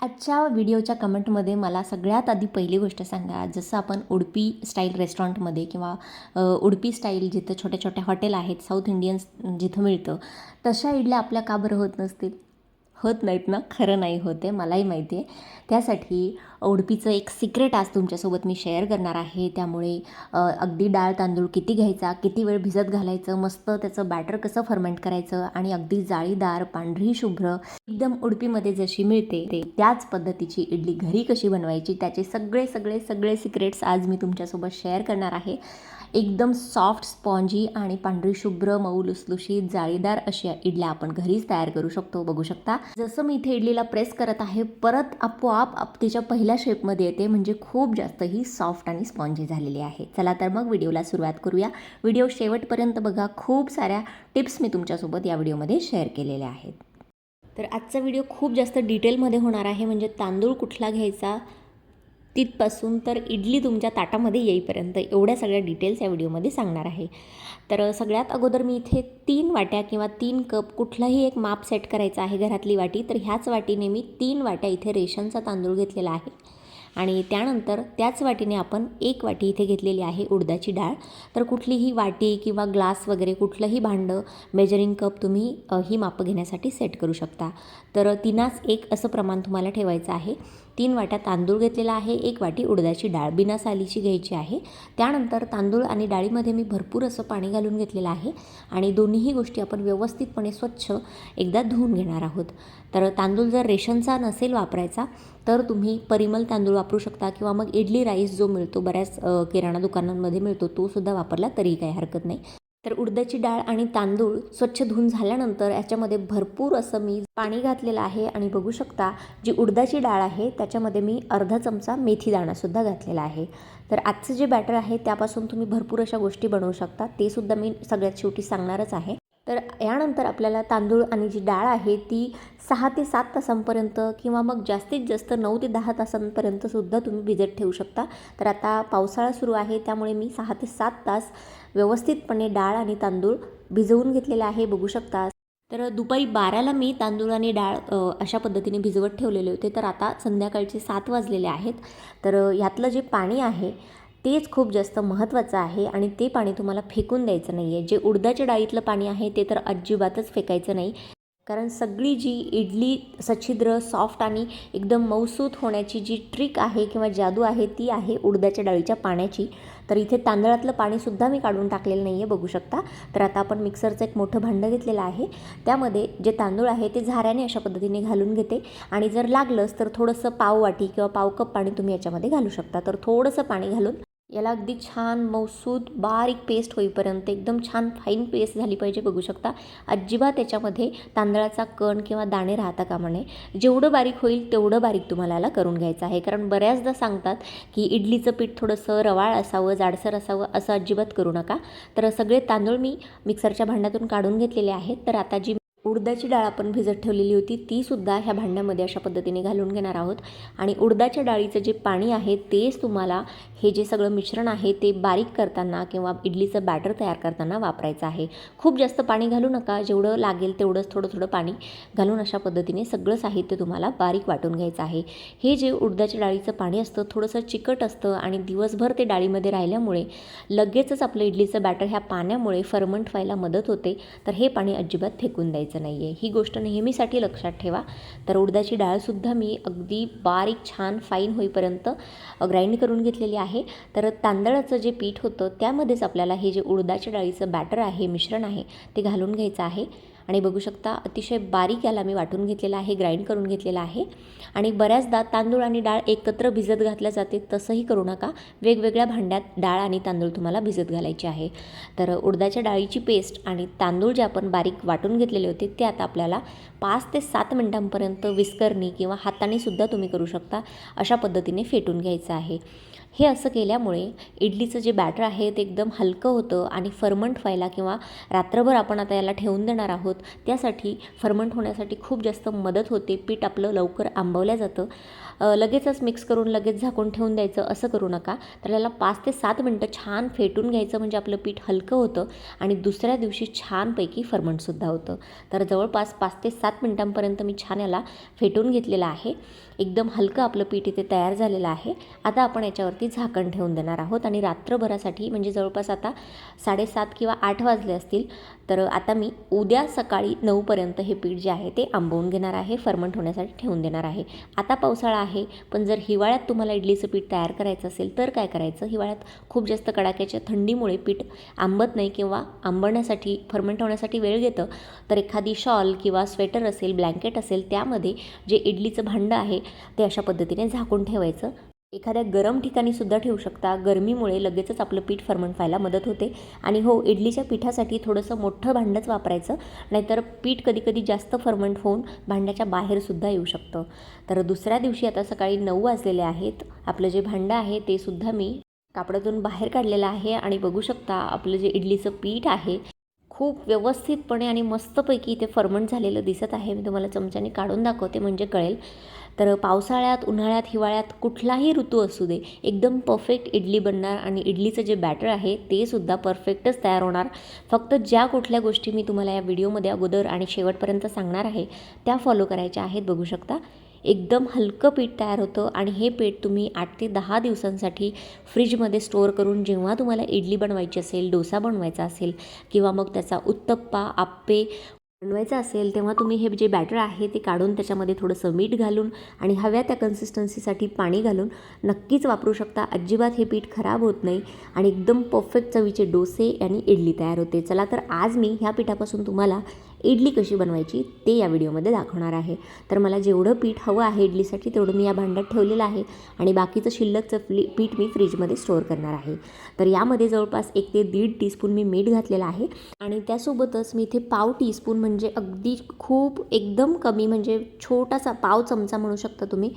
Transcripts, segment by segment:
आजच्या व्हिडिओच्या कमेंटमध्ये मला सगळ्यात आधी पहिली गोष्ट सांगा. जसं आपण उडपी स्टाईल रेस्टॉरंटमध्ये किंवा उडपी स्टाईल जिथं छोट्या छोट्या हॉटेल आहेत साऊथ इंडियन्स जिथं मिळतं तशा इडल्या आपल्या का बरं होत नसतील? होत नाहीत ना खरं नाही होते मलाही माहिती आहे. त्यासाठी उडपीचं एक सिक्रेट आज तुमच्यासोबत मी शेअर करणार आहे. त्यामुळे अगदी डाळ तांदूळ किती घ्यायचा किती वेळ भिजत घालायचं मस्त त्याचं बॅटर कसं फर्मेंट करायचं आणि अगदी जाळीदार पांढरी शुभ्र एकदम उडपीमध्ये जशी मिळते ते त्याच पद्धतीची इडली घरी कशी बनवायची त्याचे सगळे सगळे सगळे सिक्रेट्स आज मी तुमच्यासोबत शेअर करणार आहे. एकदम सॉफ्ट स्पॉन्जी आणि पांढरी शुभ्र मऊ लुसलुशीत जाळीदार अशा इडल्या आपण घरीच तयार करू शकतो. बघू शकता. जसं मी इथे इडलीला प्रेस करत आहे परत आपोआप आप तिच्या पहिल्या शेपमध्ये येते. म्हणजे खूप जास्त ही सॉफ्ट आणि स्पॉन्जी झालेली आहे. चला तर मग व्हिडिओला सुरुवात करूया. व्हिडिओ शेवटपर्यंत बघा. खूप साऱ्या टिप्स मी तुमच्यासोबत या व्हिडिओमध्ये शेअर केलेल्या आहेत. तर आजचा व्हिडिओ खूप जास्त डिटेलमध्ये होणार आहे. म्हणजे तांदूळ कुठला घ्यायचा तिथपासून तर इडली तुमच्या ताटामध्ये येईपर्यंत एवढ्या सगळ्या डिटेल्स या व्हिडिओमध्ये सांगणार आहे. तर सगळ्यात अगोदर मी इथे तीन वाट्या किंवा तीन कप कुठलाही एक माप सेट करायचा आहे घरातली वाटी तर ह्याच वाटीने मी तीन वाट्या इथे रेशनचा तांदूळ घेतलेला आहे. आणि त्यानंतर त्याच वाटीने आपण एक वाटी इथे घेतलेली आहे उडदाची डाळ. तर कुठलीही वाटी किंवा ग्लास वगैरे कुठलंही भांडं मेजरिंग कप तुम्ही ही मापं घेण्यासाठी सेट करू शकता. तर तिनाच एक असं प्रमाण तुम्हाला ठेवायचं आहे. तीन वाट्या तांदूळ घेतलेला आहे एक वाटी उडदाची डाळ बिना सालीची घ्यायची आहे. त्यानंतर तांदूळ आणि डाळीमध्ये मी भरपूर असं पाणी घालून घेतलेलं आहे आणि दोन्हीही गोष्टी आपण व्यवस्थितपणे स्वच्छ एकदा धुवून घेणार आहोत. तर तांदूळ जर रेशनचा नसेल वापरायचा तर तुम्ही परिमल तांदूळ वापरू शकता किंवा मग इडली राईस जो मिळतो बऱ्याच किराणा दुकानांमध्ये मिळतो तो सुद्धा वापरला तरीही काही हरकत नाही. तर उडदाची डाळ आणि तांदूळ स्वच्छ धुवून झाल्यानंतर याच्यामध्ये भरपूर असं मी पाणी घातलेलं आहे. आणि बघू शकता जी उडदाची डाळ आहे त्याच्यामध्ये मी अर्धा चमचा मेथी दाणासुद्धा घातलेला आहे. तर आजचं जे बॅटर आहे त्यापासून तुम्ही भरपूर अशा गोष्टी बनवू शकता. ते सुद्धा मी सगळ्यात शेवटी सांगणारच आहे. तर यानंतर आपल्याला तांदूळ आणि जी डाळ आहे ती सहा ते सात तासांपर्यंत किंवा मग जास्तीत जास्त नऊ ते दहा तासांपर्यंत सुद्धा तुम्ही भिजत ठेवू शकता. तर आता पावसाळा सुरू आहे त्यामुळे मी सहा ते सात तास व्यवस्थितपणे डाळ आणि तांदूळ भिजवून घेतलेला आहे बघू शकता. तर दुपारी बाराला मी तांदूळ आणि डाळ अशा पद्धतीने भिजवत ठेवलेले होते. तर आता संध्याकाळचे सात वाजलेले आहेत. तर यातलं जे पाणी आहे तेच खूप जास्त महत्त्वाचं आहे आणि ते पाणी तुम्हाला फेकून द्यायचं नाही आहे. जे उडदाच्या डाळीतलं पाणी आहे ते तर अजिबातच फेकायचं नाही. कारण सगळी जी इडली सच्छिद्र सॉफ्ट आणि एकदम मऊसूत होण्याची जी ट्रिक आहे किंवा जादू आहे ती आहे उडदाच्या डाळीच्या पाण्याची. तर इथे तांदळातलं पाणीसुद्धा मी काढून टाकलेलं नाही आहे बघू शकता. तर आता आपण मिक्सरचं एक मोठं भांडं घेतलेलं आहे. त्यामध्ये जे तांदूळ आहे ते झाऱ्याने अशा पद्धतीने घालून घेते. आणि जर लागलंच तर थोडंसं पाव वाटी किंवा पाव कप पाणी तुम्ही याच्यामध्ये घालू शकता. तर थोडंसं पाणी घालून याला अगदी छान मौसूद बारीक पेस्ट होईपर्यंत एकदम छान फाईन पेस्ट झाली पाहिजे बघू शकता. अजिबात त्याच्यामध्ये तांदळाचा कण किंवा दाणे राहता कामा नये. जेवढं बारीक होईल तेवढं बारीक तुम्हाला याला करून घ्यायचं आहे. कारण बऱ्याचदा सांगतात की इडलीचं पीठ थोडंसं रवाळ असावं जाडसर असावं असं अजिबात करू नका. तर सगळे तांदूळ मी मिक्सरच्या भांड्यातून काढून घेतलेले आहेत. तर आता जी उडदाची डाळ आपण भिजत ठेवलेली होती ती सुद्धा ह्या भांड्यामध्ये अशा पद्धतीने घालून घेणार आहोत. आणि उडदाच्या डाळीचं जे पाणी आहे तेच तुम्हाला हे जे सगळं मिश्रण आहे ते बारीक करताना किंवा इडलीचं बॅटर तयार करताना वापरायचं आहे. खूप जास्त पाणी घालू नका जेवढं लागेल तेवढंच थोडं थोडं पाणी घालून अशा पद्धतीने सगळं साहित्य तुम्हाला बारीक वाटून घ्यायचं आहे. हे जे उडदाच्या डाळीचं पाणी असतं थोडंसं चिकट असतं आणि दिवसभर ते डाळीमध्ये राहिल्यामुळे लगेचच आपलं इडलीचं बॅटर ह्या पाण्यामुळे फर्मंट व्हायला मदत होते. तर हे पाणी अजिबात फेकून द्यायचं नाही आहे ही गोष्ट नेहमीसाठी लक्षात ठेवा. तर उडदाची डाळसुद्धा मी अगदी बारीक छान फाईन होईपर्यंत ग्राइंड करून घेतलेली आहे. तर तांदळाचं जे पीठ होतं त्यामध्येच आपल्याला हे जे उडदाच्या डाळीचं बॅटर आहे मिश्रण आहे ते घालून घ्यायचं आहे. आणि बघू शकता अतिशय बारीक याला मी वाटून घेतलेला आहे ग्राइंड करून घेतलेला आहे. आणि बऱ्याचदा तांदूळ आणि डाळ एकत्र भिजत घातल्या जाते तसंही करू नका. वेगवेगळ्या भांड्यात डाळ आणि तांदूळ तुम्हाला भिजत घालायचे आहे. तर उडदाच्या डाळीची पेस्ट आणि तांदूळ जे आपण बारीक वाटून घेतलेले होते ते आता आपल्याला पाच ते सात मिनटांपर्यंत विस्करणी किंवा हाताने सुद्धा तुम्ही करू शकता अशा पद्धतीने फेटून घ्यायचं आहे. हे असं केल्यामुळे इडलीचं जे बॅटर आहे ते एकदम हलकं होतं आणि फर्मंट व्हायला किंवा रात्रभर आपण आता याला ठेवून देणार आहोत त्यासाठी फर्मंट होण्यासाठी खूप जास्त मदत होते. पीठ आपलं लवकर आंबवल्या जातं. लगेचच मिक्स करून लगेच झाकून ठेवून द्यायचं असं करू नका. तर याला पाच ते सात मिनटं छान फेटून घ्यायचं म्हणजे आपलं पीठ हलकं होतं आणि दुसऱ्या दिवशी छानपैकी फर्मंटसुद्धा होतं. तर जवळपास पाच ते सात मिनटांपर्यंत मी छान याला फेटून घेतलेलं आहे. एकदम हलकं आपलं पीठ इथे तयार झालेलं आहे. आता आपण याच्यावरती झाकण ठेवून देणार आहोत. आणि रात्रभरासाठी म्हणजे जवळपास आता साडेसात किंवा आठ वाजले असतील तर आता मी उद्या सकाळी नऊपर्यंत हे पीठ जे आहे ते आंबवून घेणार आहे फर्मंट होण्यासाठी ठेवून देणार आहे. आता पावसाळा आहे पण जर हिवाळ्यात तुम्हाला इडलीचं पीठ तयार करायचं असेल तर काय करायचं? हिवाळ्यात खूप जास्त कडाक्याच्या थंडीमुळे पीठ आंबत नाही किंवा आंबण्यासाठी फर्मेंट होण्यासाठी वेळ घेतं तर एखादी शॉल किंवा स्वेटर असेल ब्लँकेट असेल त्यामध्ये जे इडलीचं भांडं आहे ते अशा पद्धतीने झाकून ठेवायचं. एखाद्या गरम ठिकाणी सुद्धा ठेवू शकता. गरमीमुळे लगेचच आपलं पीठ फर्मंट व्हायला मदत होते. आणि हो इडलीच्या पिठासाठी थोडंसं मोठं भांडंच वापरायचं. नाहीतर पीठ कधीकधी जास्त फर्मंट होऊन भांड्याच्या बाहेरसुद्धा येऊ शकतं. तर दुसऱ्या दिवशी आता सकाळी नऊ वाजलेले आहेत. आपलं जे भांडं आहे ते सुद्धा मी कापडातून बाहेर काढलेलं आहे. आणि बघू शकता आपलं जे इडलीचं पीठ आहे खूप व्यवस्थितपणे आणि मस्तपैकी इथे फर्मंट झालेलं दिसत आहे. मी तुम्हाला चमच्याने काढून दाखवते म्हणजे कळेल. तर पावसाळ्यात उन्हाळ्यात हिवाळ्यात कुठलाही ऋतू असू दे एकदम परफेक्ट इडली बनणार आणि इडलीचं जे बॅटर आहे ते सुद्धा परफेक्टच तयार होणार. फक्त ज्या कुठल्या गोष्टी मी तुम्हाला या व्हिडिओमध्ये अगोदर आणि शेवटपर्यंत सांगणार आहे त्या फॉलो करायच्या आहेत बघू शकता. एकदम हलकं पीठ तयार होतं आणि हे पीठ तुम्ही आठ ते दहा दिवसांसाठी फ्रीजमध्ये स्टोअर करून जेव्हा तुम्हाला इडली बनवायची असेल डोसा बनवायचा असेल किंवा मग त्याचा उत्तप्पा आप्पे बनवायचं असेल तेव्हा तुम्ही हे जे बॅटर आहे ते काढून त्याच्यामध्ये थोडंसं मीठ घालून आणि हव्या त्या कन्सिस्टन्सीसाठी पाणी घालून नक्कीच वापरू शकता. अजिबात हे पीठ खराब होत नाही आणि एकदम परफेक्ट चवीचे डोसे आणि इडली तयार होते. चला तर आज मी ह्या पिठापासून तुम्हाला इडली कशी बनवायची ते या व्हिडिओमध्ये दाखवणार आहे. तर मला जेवढं पीठ हवं आहे इडलीसाठी तेवढं मी या भांड्यात ठेवलेलं आहे आणि बाकीचं शिल्लकचं फ्ली पीठ मी फ्रीजमध्ये स्टोअर करणार आहे. तर यामध्ये जवळपास एक ते दीड टीस्पून मी मीठ घातलेलं आहे आणि त्यासोबतच मी इथे पाव टीस्पून म्हणजे अगदी खूप एकदम कमी म्हणजे छोटासा पाव चमचा म्हणू शकता तुम्ही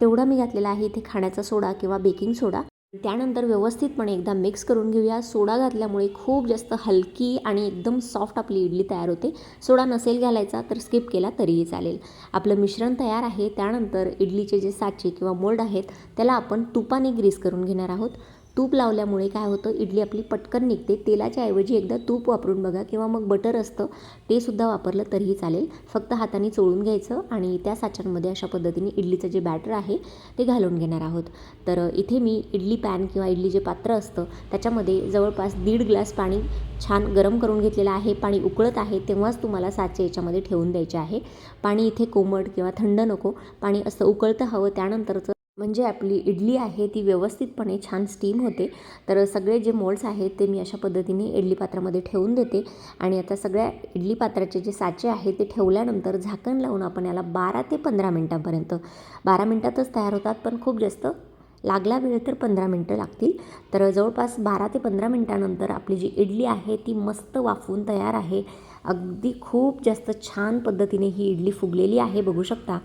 तेवढा मी घातलेला आहे इथे खाण्याचा सोडा किंवा बेकिंग सोडा. त्यानंतर व्यवस्थितपणे एकदा मिक्स करून घेऊया. सोडा घातल्यामुळे खूप जास्त हलकी आणि एकदम सॉफ्ट आपली इडली तयार होते. सोडा नसेल घालायचा तर स्किप केला तरीही चालेल. आपलं मिश्रण तयार आहे. त्यानंतर इडलीचे जे साचे किंवा मोल्ड आहेत त्याला आपण तुपाने ग्रीस करून घेणार आहोत. तूप लावल्यामुळे काय होतं इडली आपली पटकन निघते. तेलाच्या ऐवजी एकदा तूप वापरून बघा किंवा मग बटर असतं ते सुद्धा वापरलं तरीही चालेल. फक्त हाताने चोळून घ्यायचं आणि त्या साच्यांमध्ये अशा पद्धतीने इडलीचं जे बॅटर आहे ते घालून घेणार आहोत. तर इथे मी इडली पॅन किंवा इडली जे पात्र असतं त्याच्यामध्ये जवळपास दीड ग्लास पाणी छान गरम करून घेतलेलं आहे. पाणी उकळत आहे तेव्हाच तुम्हाला साचे याच्यामध्ये ठेवून द्यायचे आहे. पाणी इथे कोमट किंवा थंड नको. पाणी असं उकळतं हवं त्यानंतरचं म्हणजे आपली इडली आहे ती व्यवस्थितपणे छान स्टीम होते. तर सगळे जे मोल्ड्स आहेत ते मी अशा पद्धतीने इडली पात्रामध्ये ठेवून देते. आणि आता सगळ्या इडली पात्राचे जे साचे आहे ते ठेवल्यानंतर झाकण लावून आपण याला बारा ते पंधरा मिनटापर्यंत बारा मिनटातच तयार होतात पण खूप जास्त लागला वेळ तर पंधरा मिनटं लागतील. तर जवळपास बारा ते पंधरा मिनटानंतर आपली जी इडली आहे ती मस्त वाफवून तयार आहे. अगदी खूप जास्त छान पद्धतीने ही इडली फुगलेली आहे बघू शकता.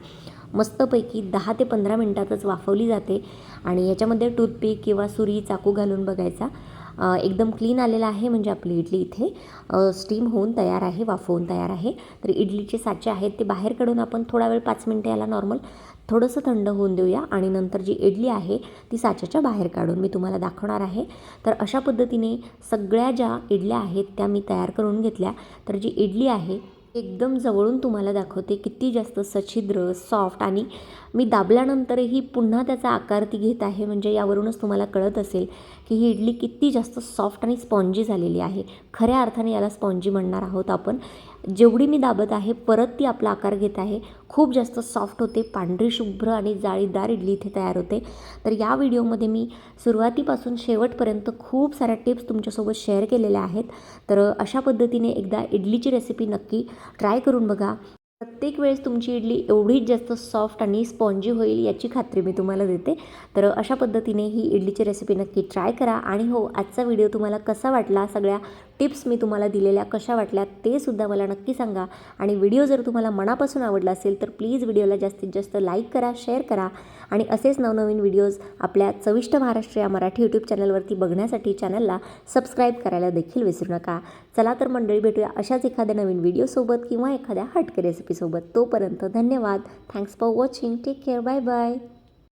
मस्तपैकी दहा ते पंधरा मिनटातच वाफवली जाते. आणि याच्यामध्ये टूथपिक किंवा सुरी चाकू घालून बघायचा. एकदम क्लीन आलेला आहे म्हणजे आपली इडली इथे. स्टीम होऊन तयार आहे वाफवून तयार आहे. तर इडलीचे साचे आहेत ते बाहेर काढून आपण थोडा वेळ पाच मिनटं याला नॉर्मल थोडंसं थंड होऊन देऊया. आणि नंतर जी इडली आहे ती साच्याच्या बाहेर काढून मी तुम्हाला दाखवणार आहे. तर अशा पद्धतीने सगळ्या ज्या इडल्या आहेत त्या मी तयार करून घेतल्या. तर जी इडली आहे एकदम जवळून तुम्हाला दाखवते किती जास्त सच्छिद्र सॉफ्ट आणि मी दाबल्यानंतरही पुन्हा त्याचा आकार ती घेत आहे म्हणजे यावरूनच तुम्हाला कळत असेल. की ही इडली किती जास्त सॉफ्ट आणि स्पॉन्जी झालेली आहे. खऱ्या अर्थाने याला स्पॉन्जी म्हणणार आहोत आपण. जेवढी मी दाबत आहे परत ती आपला आकार घेत आहे. खूप जास्त सॉफ्ट होते पांढरी शुभ्र आणि जाळीदार इडली इथे तयार होते. तर या व्हिडिओमध्ये मी सुरुवातीपासून शेवटपर्यंत खूप साऱ्या टिप्स तुमच्यासोबत शेअर केलेल्या आहेत. तर अशा पद्धतीने एकदा इडलीची रेसिपी नक्की ट्राय करून बघा. प्रत्येक वेळेस तुमची इडली एवढीच जास्त सॉफ्ट आणि स्पॉन्जी होईल याची खात्री मी तुम्हाला देते. तर अशा पद्धतीने ही इडलीची रेसिपी नक्की ट्राय करा. आणि हो आजचा व्हिडिओ तुम्हाला कसा वाटला? सगळ्या टिप्स मी तुम्हाला दिलेल्या कशा वाटल्या ते सुद्धा मला नक्की सांगा. आणि व्हिडिओ जर तुम्हाला मनापासून आवडला असेल तर प्लीज व्हिडिओला जास्तीत जास्त लाईक करा शेअर करा. आणि असेच नवनवीन व्हिडिओज आपल्या चविष्ट महाराष्ट्र या मराठी यूट्यूब चॅनलवरती बघण्यासाठी चॅनलला सबस्क्राईब करायला देखील विसरू नका. चला तर मंडळी भेटूया अशाच एखाद्या नवीन व्हिडिओसोबत किंवा एखाद्या हटके रेसिपीसोबत तोपर्यंत धन्यवाद. Thanks for watching take care bye bye